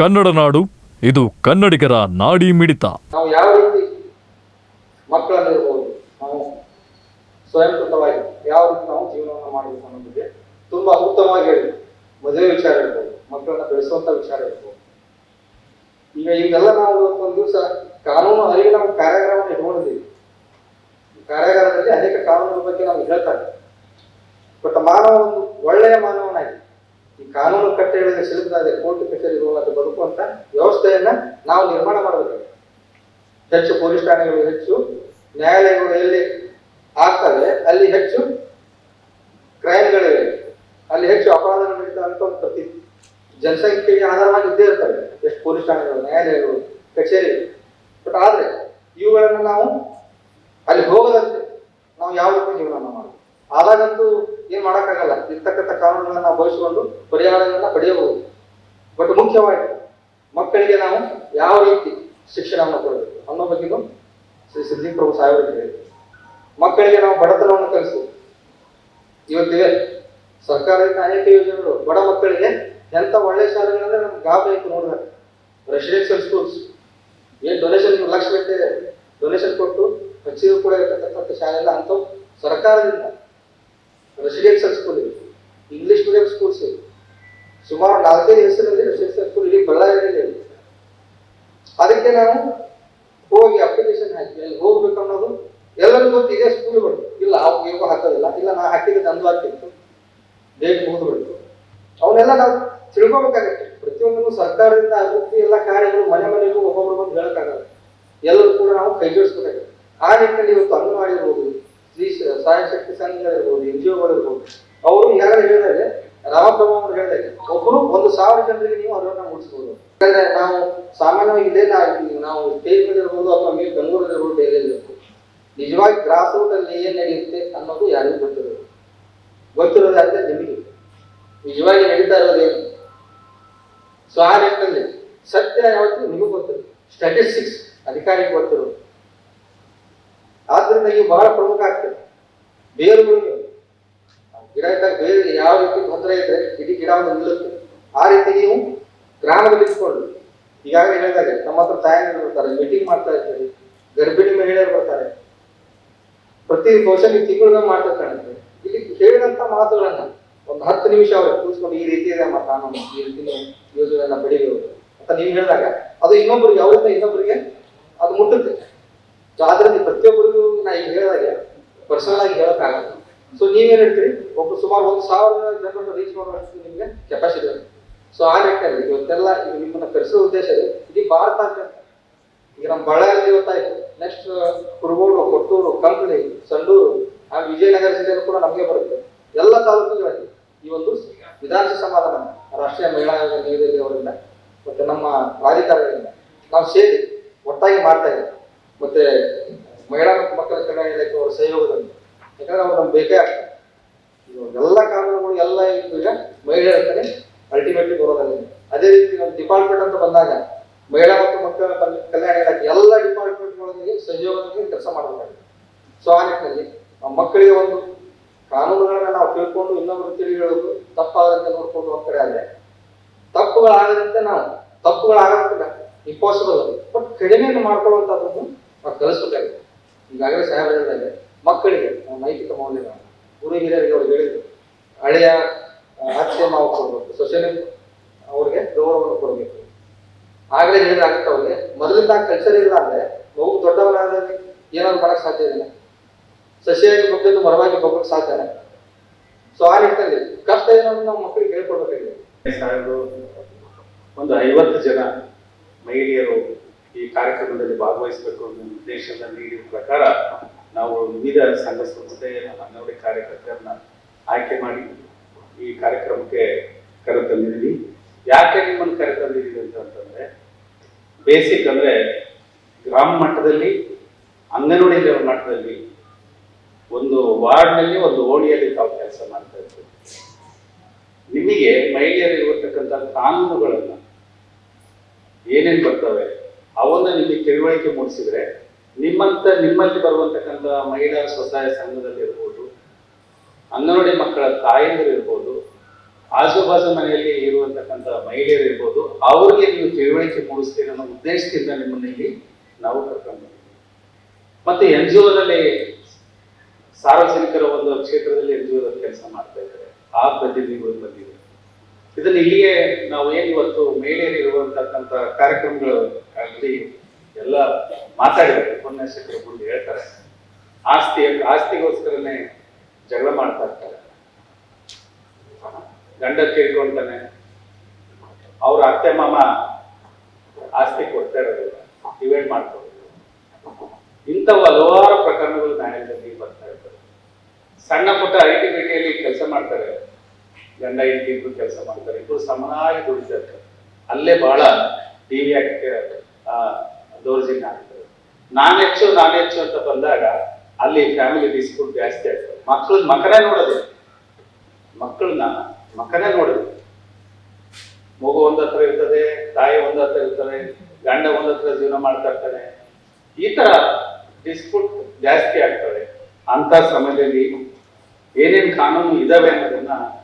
ಕನ್ನಡ ನಾಡು, ಇದು ಕನ್ನಡಿಗರ ನಾಡಿ ಮಿಡಿತ. ನಾವು ಯಾವ ರೀತಿ ಮಕ್ಕಳನ್ನು ಇರ್ಬೋದು ನಾವು ಸ್ವಯಂಕೃತವಾಗಿ ಯಾವ ರೀತಿ ನಾವು ಜೀವನವನ್ನು ಮಾಡಬೇಕು ಅನ್ನೋ ಬಗ್ಗೆ ತುಂಬಾ ಉತ್ತಮವಾಗಿ ಹೇಳಿ ಮದುವೆ ವಿಚಾರ ಇರ್ಬೋದು, ಮಕ್ಕಳನ್ನ ಬೆಳೆಸುವಂತ ವಿಚಾರ ಇರ್ಬೋದು. ಈಗ ಈಗೆಲ್ಲ ನಾವು ಒಂದು ದಿವಸ ಕಾನೂನು ಅರಿವು ನಾವು ಕಾರ್ಯಾಗಾರವನ್ನು ಇಟ್ಕೊಂಡಿದ್ದೀವಿ ಕಾರ್ಯಾಗಾರದಲ್ಲಿ ಅನೇಕ ಕಾನೂನುಗಳ ಬಗ್ಗೆ ನಾವು ಹೇಳ್ತಾ ಇದ್ದೀವಿ ಬಟ್ ಮಾನವ ಒಂದು ಒಳ್ಳೆಯ ಮಾನವನಾಗಿ ಈ ಕಾನೂನು ಕಟ್ಟೆಗಳಿಗೆ ಸಿಲುಕದೆ ಕೋರ್ಟ್ ಕಚೇರಿಗಳು ಅದು ಬದುಕುವಂತ ವ್ಯವಸ್ಥೆಯನ್ನ ನಾವು ನಿರ್ಮಾಣ ಮಾಡಬೇಕು. ಹೆಚ್ಚು ಪೊಲೀಸ್ ಠಾಣೆಗಳು ಹೆಚ್ಚು ನ್ಯಾಯಾಲಯಗಳು ಎಲ್ಲಿ ಆಗ್ತವೆ ಅಲ್ಲಿ ಹೆಚ್ಚು ಕ್ರೈಮ್ಗಳಿವೆ. ಅಲ್ಲಿ ಹೆಚ್ಚು ಅಪರಾಧಗಳು ನಡೀತವೆ ಒಂದು ಪ್ರತಿ ಜನಸಂಖ್ಯೆಗೆ ಆಧಾರವಾಗಿ ಇದ್ದೇ ಇರ್ತವೆ ಎಷ್ಟು ಪೊಲೀಸ್ ಠಾಣೆಗಳು, ನ್ಯಾಯಾಲಯಗಳು, ಕಚೇರಿ. ಬಟ್ ಆದ್ರೆ ಇವುಗಳನ್ನು ನಾವು ಅಲ್ಲಿ ಹೋಗದಂತೆ ನಾವು ಯಾವ ರೀತಿ ಜೀವನ ಮಾಡಬೇಕು. ಆದಾಗಂತೂ ಏನ್ ಮಾಡೋಕ್ಕಾಗಲ್ಲ. ಇರ್ತಕ್ಕಂಥ ಕಾನೂನುಗಳನ್ನ ನಾವು ಬಯಸಿಕೊಂಡು ಪರಿಹಾರಗಳನ್ನ ಪಡೆಯಬಹುದು. ಬಟ್ ಮುಖ್ಯವಾಗಿ ಮಕ್ಕಳಿಗೆ ನಾವು ಯಾವ ರೀತಿ ಶಿಕ್ಷಣವನ್ನು ಕೊಡಬೇಕು? ಅನ್ನೋ ಬಗ್ಗೆಗೂ ಶ್ರೀ ಸಿದ್ದಿಕ್ ಪ್ರಭು ಸಾಹೇಬರು ಹೇಳಿದ್ರು. ಮಕ್ಕಳಿಗೆ ನಾವು ಬಡತನವನ್ನು ಕಲಿಸಬಹುದು. ಇವತ್ತಿವೆ ಸರ್ಕಾರದಿಂದ ಅನೇಕ ಯೋಜನೆಗಳು ಬಡ ಮಕ್ಕಳಿಗೆ ಎಂತ ಒಳ್ಳೆ ಶಾಲೆಗಳಂದ್ರೆ ನಮ್ಗೆ ಆಯ್ತು ನೋಡಿದ್ರೆ. ರೆಸಿಡೆನ್ಷಿಯಲ್ ಸ್ಕೂಲ್ಸ್ ಏನ್ ಡೊನೇಷನ್ ಲಕ್ಷ ಬೇಕಿದೆ ಡೊನೇಷನ್ ಕೊಟ್ಟು ಹಚ್ಚಿದ್ರು ಕೂಡ ಇರತಕ್ಕಂಥ ಶಾಲೆ ಎಲ್ಲ ಅಂತ ಸರ್ಕಾರದಿಂದ ರೆಸಿಡೆನ್ಷಿಯಲ್ ಸ್ಕೂಲ್ ಇದೆ ಇಂಗ್ಲಿಷ್ ಮೀಡಿಯಂ ಸ್ಕೂಲ್ಸ್ ಸುಮಾರು ನಾಲ್ಕೈದು ಹೆಸರಲ್ಲಿ ರೆಸಿಡೆನ್ಷಿಯಲ್ ಸ್ಕೂಲ್ ಇಲ್ಲಿ ಬಳ್ಳಾರಿಯಲ್ಲಿ ಅದಕ್ಕೆ ನಾವು ಹೋಗಿ ಅಪ್ಲಿಕೇಶನ್ ಹಾಕಿ ಅಲ್ಲಿ ಹೋಗ್ಬೇಕು ಅನ್ನೋದು ಎಲ್ಲರಿಗೂ ಗೊತ್ತಿದೆ ಇದೇ ಸ್ಕೂಲ್ಗಳು ಇಲ್ಲ, ಅವ್ರು ಹೇಗೋ ಹಾಕೋದಿಲ್ಲ. ಇಲ್ಲ, ನಾ ಹಾಕಿದ ನಂದು ಹಾಕಿತ್ತು ಡೇಟ್ ಮುಗಿದು ಬಿಡ್ತು ಅವನ್ನೆಲ್ಲ ನಾವು ತಿಳ್ಕೊಬೇಕಾಗತ್ತೆ. ಪ್ರತಿಯೊಂದನ್ನು ಸರ್ಕಾರದಿಂದ ಅಭಿವೃದ್ಧಿ ಎಲ್ಲ ಕಾರ್ಯಗಳು ಮನೆ ಮನೆಗೂ ಒಬ್ಬೊಬ್ರು ಬಂದು ಹೇಳಕ್ಕಾಗಲ್ಲ. ಎಲ್ಲರೂ ಕೂಡ ನಾವು ಕೈ ಜೋಡಿಸ್ಬೇಕಾಗತ್ತೆ ಆ ನಿಟ್ಟಿನಲ್ಲಿ ಇವತ್ತು ಅಂಗನವಾಡಿ ಇರ್ಬೋದು ಸ- ಸಹಾಯ ಶಕ್ತಿ ಸಂಘಗಳಿರ್ಬೋದು ಎನ್ ಜಿ ಒಗಳಿರ್ಬೋದು ಅವರು ಈಗಾಗಲೇ ಹೇಳಿದ್ರೆ ರಾಮಪ್ರಭು ಅವರು ಹೇಳಿದಾಗೆ ಒಬ್ಬರು ಒಂದು ಸಾವಿರ ಜನರಿಗೆ ನೀವು ಅವರನ್ನ ಮೂಡಿಸಬಹುದು ಯಾಕಂದ್ರೆ ನಾವು ಸಾಮಾನ್ಯವಾಗಿ ಇಲ್ಲೇ ನಾವು ಸ್ಟೇಜ್ ಮೇಲೆ ಇರ್ಬೋದು ಅಥವಾ ನೀವು ಬೆಂಗಳೂರಲ್ಲಿ ಇರ್ಬೋದು ಡೈಲಿ ಇರ್ಬೋದು. ನಿಜವಾಗಿ ಗ್ರಾಸ್ ರೂಟ್ ಅಲ್ಲಿ ಏನ್ ನಡೆಯುತ್ತೆ ಅನ್ನೋದು ಯಾರಿಗೂ ಗೊತ್ತಿರೋದು ಗೊತ್ತಿರೋದು ಅಂದ್ರೆ ನಿಮಗೆ ನಿಜವಾಗಿ ನಡೀತಾ ಇರೋದೇನು ಸೊ ಆ ನಿಟ್ಟಿನಲ್ಲಿ ಸತ್ಯ ಯಾವತ್ತು ನಿಮಗೆ ಗೊತ್ತಿರೋದು ಸ್ಟ್ಯಾಟಿಸ್ಟಿಕ್ಸ್ ಅಧಿಕಾರಿಗೆ ಗೊತ್ತಿರೋದು. ಆದ್ರಿಂದ ಇವು ಬಹಳ ಪ್ರಮುಖ ಆಗ್ತದೆ ಬೇರುಗಳು ಗಿಡ ಇದ್ದಾಗ ಬೇರೆ ಯಾವ ರೀತಿ ತೊಂದರೆ ಇದ್ರೆ ಇಡೀ ಗಿಡ ಒಂದು ನಿಲ್ಲುತ್ತೆ. ಆ ರೀತಿ ನೀವು ಗ್ರಾಮದಲ್ಲಿ ಇಟ್ಕೊಂಡು, ಈಗಾಗಲೇ ಹೇಳಿದಾಗ ನಮ್ಮ ಹತ್ರ ತಾಯಂದಿರು ಬರ್ತಾರೆ ಮೀಟಿಂಗ್ ಮಾಡ್ತಾ ಇರ್ತಾರೆ, ಗರ್ಭಿಣಿ ಮಹಿಳೆಯರು ಬರ್ತಾರೆ. ಪ್ರತಿ ನೀವು ತಿಂಗಳಿಗೆ ಮಾಡ್ತಾ ಕಾಣುತ್ತೆ. ಇಲ್ಲಿ ಹೇಳಿದಂತ ಮಾತುಗಳನ್ನ ಒಂದು ಹತ್ತು ನಿಮಿಷ ಅವ್ರಿಗೆ ಕೂತ್ಕೊಂಡು ಈ ರೀತಿ ಇದೆ ಮತ್ತ ಕಾನೂನು ಈ ರೀತಿ ಯೋಜನೆಯನ್ನ ಅಂತ ನೀವು ಹೇಳಿದಾಗ ಅದು ಇನ್ನೊಬ್ಬರಿಗೆ ಅವರಿಂದ ಇನ್ನೊಬ್ಬರಿಗೆ ಅದು ಮುಟ್ಟುತ್ತೆ. ಸೊ ಆದ್ರಿಂದ ಪ್ರತಿಯೊಬ್ಬರಿಗೂ ನಾ ಈಗ ಹೇಳಿದಾಗೆ ಪರ್ಸನಲ್ ಆಗಿ ಹೇಳಕ್ಕಾಗಲ್ಲ. ಸೊ ನೀವೇನು ಹೇಳ್ತೀರಿ? ಒಬ್ಬ ಸುಮಾರು ಒಂದು ಸಾವಿರ ಜನರನ್ನು ರೀಚ್ ಮಾಡೋಷ್ಟು ನಿಮಗೆ ಕೆಪಾಸಿಟಿ ಇದೆ ಸೊ ಆ ನಿಟ್ಟಿನಲ್ಲಿ ಇವತ್ತೆಲ್ಲ ಈಗ ನಿಮ್ಮನ್ನು ಕರೆಸೋ ಉದ್ದೇಶ ಇದೆ. ಇಡೀ ಅಂತ. ಈಗ ನಮ್ಮ ಬಳ್ಳಾರಿಯಲ್ಲಿ ಇವತ್ತಾಯ್ತು. ನೆಕ್ಸ್ಟ್ ಕುರುಗೋಡು, ಕೊಟ್ಟೂರು ಕಂಗಳಿ ಸಂಡೂರು, ಆ ವಿಜಯನಗರ ಜಿಲ್ಲೆಯಲ್ಲೂ ಕೂಡ ನಮಗೆ ಬರುತ್ತೆ. ಎಲ್ಲ ತಾಲೂಕುಗಳಲ್ಲಿ ಈ ಒಂದು ವಿಧಾನಸಭೆ ಸಮಾಧಾನ, ರಾಷ್ಟ್ರೀಯ ಮಹಿಳಾ ಆಯೋಗ ನೀರಿದೆ ಅವರಿಂದ, ಮತ್ತೆ ನಮ್ಮ ಪ್ರಾಧಿಕಾರಗಳಿಂದ ನಾವು ಸೇರಿ ಒಟ್ಟಾಗಿ ಮಾಡ್ತಾ ಇದ್ದೀವಿ. ಮತ್ತೆ ಮಹಿಳಾ ಮತ್ತು ಮಕ್ಕಳ ಕಲ್ಯಾಣ ಇಲಾಖೆ ಅವರ ಸಹಯೋಗದಲ್ಲಿ. ಯಾಕಂದ್ರೆ ಅವ್ರು ನಮ್ಗೆ ಬೇಕೇ ಆಗ್ತದೆ. ಎಲ್ಲ ಕಾನೂನುಗಳು ಎಲ್ಲ ಈಗ ಮಹಿಳೆಯರ ಕಡೆ ಅಲ್ಟಿಮೇಟ್ಲಿ ಬರೋದಲ್ಲ. ಅದೇ ರೀತಿ ನಮ್ಮ ಡಿಪಾರ್ಟ್ಮೆಂಟ್ ಅಂತ ಬಂದಾಗ ಮಹಿಳಾ ಮತ್ತು ಮಕ್ಕಳ ಕಲ್- ಕಲ್ಯಾಣ ಇಲಾಖೆ ಎಲ್ಲ ಡಿಪಾರ್ಟ್ಮೆಂಟ್ಗಳೊಂದಿಗೆ ಸಹಯೋಗದಲ್ಲಿ ಕೆಲಸ ಮಾಡಬೇಕಾಗಿದೆ ಸೊ ಆ ನಿಟ್ಟಿನಲ್ಲಿ ಮಕ್ಕಳಿಗೆ ಒಂದು ಕಾನೂನುಗಳನ್ನ ನಾವು ತಿಳ್ಕೊಂಡು ಇನ್ನೊಬ್ಬರು ತಿಳಿ ಹೇಳೋದು ತಪ್ಪಾಗದಂತೆ ನೋಡ್ಕೊಂಡು ಒಂದ್ ಕಡೆ ಆದ್ರೆ ತಪ್ಪುಗಳಾಗದಂತೆ ನಾವು, ತಪ್ಪುಗಳಾಗದಂತೆ ಇಂಪಾಸಿಬಲ್ ಬಟ್ ಕಡಿಮೆಯನ್ನು ಮಾಡ್ಕೊಳ್ಳುವಂಥದ್ದನ್ನು ನಾವು ಕಲಿಸ್ಬೇಕಾಗಿದೆ ಈಗಾಗಲೇ ಸಾಹೇಬ್ ಹೇಳಿದಾಗ ಮಕ್ಕಳಿಗೆ ನೈತಿಕ ಮೌಲ್ಯಗಳನ್ನು ಗುರು ಹಿರಿಯರಿಗೆ ಅವ್ರು ಹೇಳಿದ್ರು. ಹಳೆಯ ಆ, ನಾವು ಕೊಡ್ಬೇಕು ಸೊಸೆನೆ ಅವ್ರಿಗೆ ಗೌರವವನ್ನು ಕೊಡಬೇಕು. ಆಗಲೇ ಹೇಳಿದಾಗುತ್ತೆ ಅವ್ರಿಗೆ ಮೊದಲಿಂದ ಕಲ್ಚರ್ ಇಲ್ಲ ಅಂದ್ರೆ ಮಗು ದೊಡ್ಡವರಾದ್ರೆ ಏನಾದ್ರು ಮಾಡಕ್ ಸಾಧ್ಯ ಇಲ್ಲ. ಸಸಿಯಾಗಿ ಮಕ್ಕಳಿಂದ ಮರವಾಗಿ ಬಗ್ಗಕ್ಕೆ ಸಾಧ್ಯನೇ ಸೊ ಆ ನಿಟ್ಟಿನಲ್ಲಿ ಕಷ್ಟ ಏನೋ ನಾವು ಮಕ್ಕಳಿಗೆ ಹೇಳ್ಕೊಡ್ಬೇಕಾಗಿದೆ. ಒಂದು ಐವತ್ತು ಜನ ಮಹಿಳೆಯರು ಈ ಕಾರ್ಯಕ್ರಮದಲ್ಲಿ ಭಾಗವಹಿಸಬೇಕು ಅನ್ನೋ ಉದ್ದೇಶದ ನೀಡಿದ ಪ್ರಕಾರ ನಾವು ವಿವಿಧ ಸಂಘ ಸಂಸ್ಥೆ ಅಂಗನವಾಡಿ ಕಾರ್ಯಕರ್ತರನ್ನ ಆಯ್ಕೆ ಮಾಡಿ ಈ ಕಾರ್ಯಕ್ರಮಕ್ಕೆ ಕರೆತಂದಿದ್ದೀವಿ ಯಾಕೆ ನಿಮ್ಮನ್ನು ಕರೆತಂದಿದ್ದೀವಿ ಅಂತಂದ್ರೆ ಬೇಸಿಕ್ ಅಂದ್ರೆ ಗ್ರಾಮ ಮಟ್ಟದಲ್ಲಿ, ಅಂಗನವಾಡಿ ಲೆವೆಲ್ ಮಟ್ಟದಲ್ಲಿ ಒಂದು ವಾರ್ಡ್ನಲ್ಲಿ ಒಂದು ಓಣಿಯಲ್ಲಿ ತಾವು ಕೆಲಸ ಮಾಡ್ತಾ ಇರ್ತೀವಿ ನಿಮಗೆ ಮಹಿಳೆಯರು ಇರತಕ್ಕಂಥ ಕಾನೂನುಗಳನ್ನು ಏನೇನು ಬರ್ತವೆ? ಅವನ್ನ ನಿಮಗೆ ತಿಳುವಳಿಕೆ ಮೂಡಿಸಿದ್ರೆ ನಿಮ್ಮಂತ, ನಿಮ್ಮಲ್ಲಿ ಬರುವಂತಕ್ಕಂಥ ಮಹಿಳಾ ಸ್ವಸಹಾಯ ಸಂಘದಲ್ಲಿ ಇರ್ಬೋದು, ಅಂಗನವಾಡಿ ಮಕ್ಕಳ ತಾಯಂದಿರು ಇರ್ಬೋದು ಆಜು ಬಾಜು ಮನೆಯಲ್ಲಿ ಇರುವಂತಕ್ಕಂಥ ಮಹಿಳೆಯರು ಇರ್ಬೋದು ಅವ್ರಿಗೆ ನೀವು ತಿಳುವಳಿಕೆ ಮೂಡಿಸ್ತೀರಿ ಅನ್ನೋ ಉದ್ದೇಶದಿಂದ ನಿಮ್ಮನ್ನ ಇಲ್ಲಿ ನಾವು ಕರ್ಕೊಂಡು ಬಂದಿದ್ದೀವಿ. ಮತ್ತೆ ಎನ್ ಜಿ ಒದಲ್ಲಿ ಸಾರ್ವಜನಿಕರ ಒಂದು ಕ್ಷೇತ್ರದಲ್ಲಿ ಎನ್ ಜಿ ಕೆಲಸ ಮಾಡ್ತಾ ಇದ್ದಾರೆ ಆ ಪ್ರತಿನಿಧಿಗಳು ಬಂದಿದ್ದಾರೆ ಇದನ್ನ ಇಲ್ಲಿಯೇ ನಾವು ಏನ್ ಇವತ್ತು ಮಹಿಳೆಯರು ಇರುವಂತಕ್ಕಂಥ ಕಾರ್ಯಕ್ರಮಗಳು ಆಗಲಿ ಎಲ್ಲ ಮಾತಾಡಿದ್ದಾರೆ. ಉಪನ್ಯಾಸಕರು ಮುಂದೆ ಹೇಳ್ತಾರೆ. ಆಸ್ತಿ ಆಸ್ತಿಗೋಸ್ಕರನೇ ಜಗಳ ಮಾಡ್ತಾ ಇರ್ತಾರೆ. ಗಂಡ ಕೇಳ್ಕೊಂತಾನೆ. ಅವ್ರ ಅತ್ತೆ ಮಾಮ ಆಸ್ತಿ ಕೊಡ್ತಾ ಇರೋದಿಲ್ಲ. ಡಿವೈಡ್ ಮಾಡ್ಕೊಡೋದು ಇಂಥವು ಹಲವಾರು ಪ್ರಕರಣಗಳು ನ್ಯಾಯಾಲಯದಲ್ಲಿ ಬರ್ತಾ ಇರ್ತವೆ. ಸಣ್ಣ ಪುಟ್ಟ ಐ ಟಿ ಬಿಟಿಯಲ್ಲಿ ಕೆಲಸ ಮಾಡ್ತಾರೆ. ಗಂಡ ಹೆಂಡತಿ ಇಬ್ರು ಕೆಲಸ ಮಾಡ್ತಾರೆ ಇಬ್ರು ಸಮನಾಗಿ ದುಡಿತಾ ಇರ್ತಾರೆ. ಅಲ್ಲೇ ಬಹಳ ಟಿವಿ ದೌರ್ಜನ್ಯ ಆಗ್ತದೆ. ನಾನ್ ಹೆಚ್ಚು ನಾನ್ ಹೆಚ್ಚು ಅಂತ ಬಂದಾಗ ಅಲ್ಲಿ ಫ್ಯಾಮಿಲಿ ಡಿಸ್ಪ್ಯೂಟ್ ಜಾಸ್ತಿ ಆಗ್ತದೆ. ಮಕ್ಕಳು ಮಕನೇ ನೋಡೋದು. ಮಕ್ಕಳನ್ನ ಮಕನೇ ನೋಡೋದು. ಮಗು ಒಂದ್ ಹತ್ರ ಇರ್ತದೆ ತಾಯಿ ಒಂದ್ ಹತ್ರ ಇರ್ತಾರೆ ಗಂಡ ಒಂದ್ ಜೀವನ ಮಾಡ್ತಾ ಇರ್ತಾನೆ. ಈ ತರ ಡಿಸ್ಪ್ಯೂಟ್ ಜಾಸ್ತಿ ಆಗ್ತದೆ. ಅಂತ ಸಮಯದಲ್ಲಿ ಏನೇನು ಕಾನೂನು ಇದಾವೆ ಅನ್ನೋದನ್ನ ಆ,